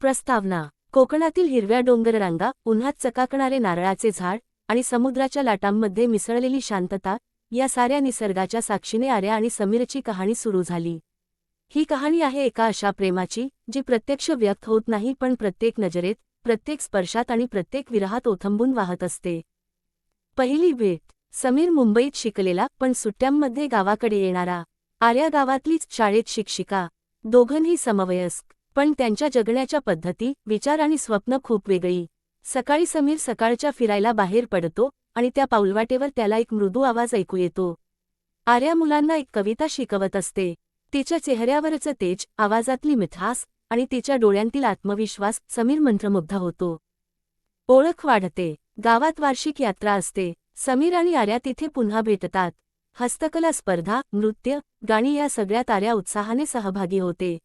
प्रस्तावना. कोकणातील हिरव्या डोंगररांगा उन्हात चकाकणारे नारळाचे झाड आणि समुद्राच्या लाटांमध्ये मिसळलेली शांतता या साऱ्या निसर्गाच्या साक्षीने आर्या आणि समीरची कहाणी सुरू झाली. ही कहाणी आहे एका अशा प्रेमाची जी प्रत्यक्ष व्यक्त होत नाही पण प्रत्येक नजरेत प्रत्येक स्पर्शात आणि प्रत्येक विरहात ओथंबून वाहत असते. पहिली भेट. समीर मुंबईत शिकलेला पण सुट्ट्यांमध्ये गावाकडे येणारा. आर्या गावातलीच शाळेत शिक्षिका. दोघंही समवयस्क. पण त्यांच्या जगण्याच्या पद्धती विचार आणि स्वप्न खूप वेगळी. सकाळी समीर सकाळच्या फिरायला बाहेर पडतो आणि त्या पाऊलवाटेवर त्याला एक मृदू आवाज ऐकू येतो. आर्या मुलांना एक कविता शिकवत असते. तिच्या चेहऱ्यावरचं तेज आवाजातली मिठास आणि तिच्या डोळ्यांतील आत्मविश्वास समीर मंत्रमुग्ध होतो. ओळख वाढते. गावात वार्षिक यात्रा असते. समीर आणि आर्या तिथे पुन्हा भेटतात. हस्तकला स्पर्धा नृत्य गाणी या सगळ्यात आर्या उत्साहाने सहभागी होते.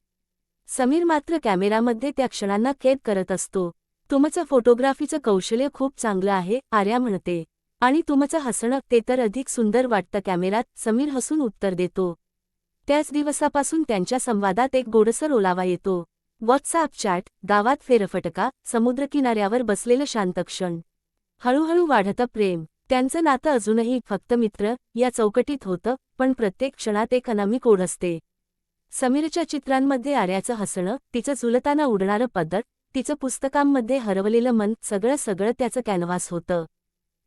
समीर मात्र कॅमेरामध्ये त्या क्षणांना कैद करत असतो. तुमचं फोटोग्राफीचं कौशल्य खूप चांगलं आहे आर्या म्हणते. आणि तुमचं हसणं ते तर अधिक सुंदर वाटतं कॅमेरात समीर हसून उत्तर देतो. त्याच दिवसापासून त्यांच्या संवादात एक गोडसर ओलावा येतो. व्हॉट्सअप चॅट गावात फेरफटका समुद्रकिनाऱ्यावर बसलेलं शांत क्षण. हळूहळू वाढतं प्रेम. त्यांचं नातं अजूनही फक्त मित्र या चौकटीत होतं पण प्रत्येक क्षणात एक अनामिक ओढ असते. समीरच्या चित्रांमध्ये आर्याचं हसणं तिचं झुलताना उडणारं पदर तिचं पुस्तकांमध्ये हरवलेलं मन सगळं सगळं त्याचं कॅनव्हास होतं.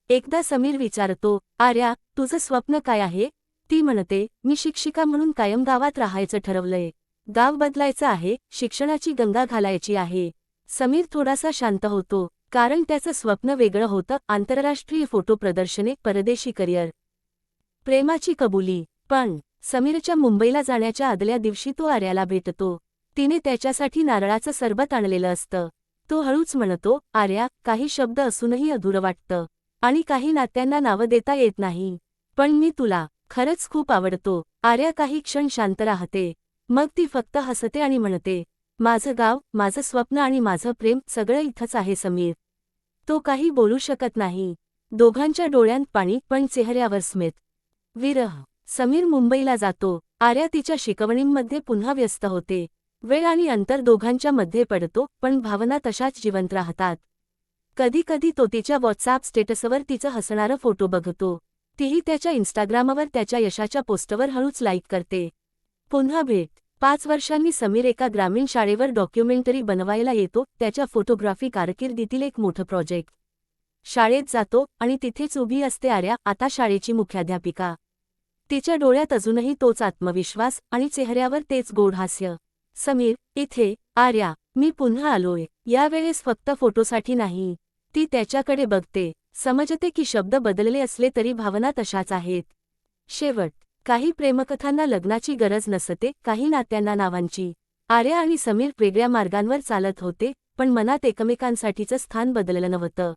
एकदा समीर विचारतो आर्या तुझं स्वप्न काय आहे? ती म्हणते मी शिक्षिका म्हणून कायम गावात राहायचं ठरवलंय. गाव बदलायचं आहे शिक्षणाची गंगा घालायची आहे. समीर थोडासा शांत होतो कारण त्याचं स्वप्न वेगळं होतं आंतरराष्ट्रीय फोटो प्रदर्शने परदेशी करिअर. प्रेमाची कबुली. पण समीरच्या मुंबईला जाण्याच्या आदल्या दिवशी तो आर्याला भेटतो. तिने त्याच्यासाठी नारळाचं सरबत आणलेलं असतं. तो हळूच म्हणतो आर्या काही शब्द असूनही अधुरं वाटतं. आणि काही नात्यांना नावं देता येत नाही. पण मी तुला खरंच खूप आवडतो. आर्या काही क्षण शांत राहते. मग ती फक्त हसते आणि म्हणते माझं गाव माझं स्वप्न आणि माझं प्रेम सगळं इथंच आहे समीर. तो काही बोलू शकत नाही. दोघांच्या डोळ्यांत पाणी पण चेहऱ्यावर स्मित. विरह समीर मुंबईला जातो. आर्या तिच्या शिकवणींमध्ये पुन्हा व्यस्त होते. वेळ आणि अंतर दोघांच्या मध्ये पडतो पण भावना तशाच जिवंत राहतात. कधीकधी तो तिच्या व्हॉट्सअप स्टेटसवर तिचं हसणारं फोटो बघतो. तीही त्याच्या इन्स्टाग्रामवर त्याच्या यशाच्या पोस्टवर हळूच लाईक करते. पुन्हा भेट. पाच वर्षांनी समीर एका ग्रामीण शाळेवर डॉक्युमेंटरी बनवायला येतो त्याच्या फोटोग्राफी कारकिर्दीतील एक मोठं प्रोजेक्ट. शाळेत जातो आणि तिथेच उभी असते आर्या आता शाळेची मुख्याध्यापिका. तिच्या डोळ्यात अजूनही तोच आत्मविश्वास आणि चेहऱ्यावर तेच गोड हास्य. समीर इथे आर्या मी पुन्हा आलोय. यावेळेस फक्त फोटोसाठी नाही. ती त्याच्याकडे बघते. समजते की शब्द बदलले असले तरी भावना तशाच आहेत. शेवट काही प्रेमकथांना लग्नाची गरज नसते काही नात्यांना नावांची. आर्या आणि समीर वेगळ्या मार्गांवर चालत होते पण मनात एकमेकांसाठीचं स्थान बदललं नव्हतं.